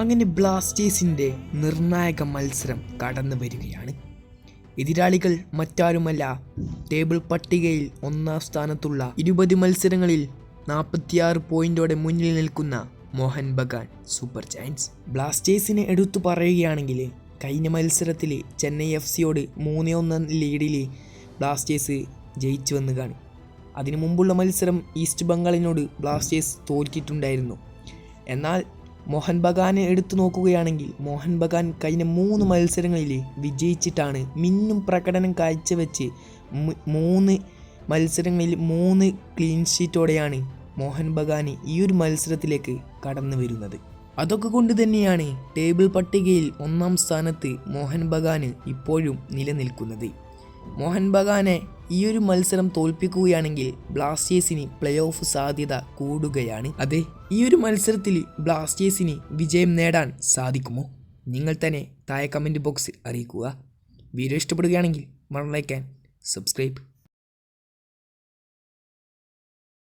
അങ്ങനെ ബ്ലാസ്റ്റേഴ്സിന്റെ നിർണായക മത്സരം കടന്നു വരികയാണ്. എതിരാളികൾ മറ്റാരുമല്ല ടേബിൾ പട്ടികയിൽ ഒന്നാം സ്ഥാനത്തുള്ള ഇരുപത് മത്സരങ്ങളിൽ നാൽപ്പത്തിയാറ് പോയിന്റോടെ മുന്നിൽ നിൽക്കുന്ന മോഹൻ ബഗാൻ സൂപ്പർ ജയൻസ്. ബ്ലാസ്റ്റേഴ്സിനെ എടുത്തു പറയുകയാണെങ്കിൽ കഴിഞ്ഞ മത്സരത്തിൽ ചെന്നൈ എഫ് സിയോട് മൂന്ന് ഒന്ന് ലീഡിൽ ബ്ലാസ്റ്റേഴ്സ് ജയിച്ചു വന്നു കാണും. അതിനു മുമ്പുള്ള മത്സരം ഈസ്റ്റ് ബംഗാളിനോട് ബ്ലാസ്റ്റേഴ്സ് തോറ്റിട്ടുണ്ടായിരുന്നു. എന്നാൽ മോഹൻ ബഗാനെ എടുത്തു നോക്കുകയാണെങ്കിൽ മോഹൻ ബഗാൻ കഴിഞ്ഞ മൂന്ന് മത്സരങ്ങളിൽ വിജയിച്ചിട്ടാണ് മിന്നും പ്രകടനം കാഴ്ചവെച്ച് മൂന്ന് മത്സരങ്ങളിൽ മൂന്ന് ക്ലീൻ ഷീറ്റോടെയാണ് മോഹൻ ബഗാന് ഈ ഒരു മത്സരത്തിലേക്ക് കടന്നു വരുന്നത്. അതൊക്കെ കൊണ്ട് തന്നെയാണ് ടേബിൾ പട്ടികയിൽ ഒന്നാം സ്ഥാനത്ത് മോഹൻ ബഗാന് ഇപ്പോഴും നിലനിൽക്കുന്നത്. മോഹൻ ബഗാനെ ഈ ഒരു മത്സരം തോൽപ്പിക്കുകയാണെങ്കിൽ ബ്ലാസ്റ്റേഴ്സിന് പ്ലേ ഓഫ് സാധ്യത കൂടുകയാണ്. അതെ ഈ ഒരു മത്സരത്തിൽ ബ്ലാസ്റ്റേഴ്സിന് വിജയം നേടാൻ സാധിക്കുമോ? നിങ്ങൾ തന്നെ താഴെ കമന്റ് ബോക്സിൽ അറിയിക്കുക. വീഡിയോ ഇഷ്ടപ്പെടുകയാണെങ്കിൽ മറന്നേക്കാൻ സബ്സ്ക്രൈബ്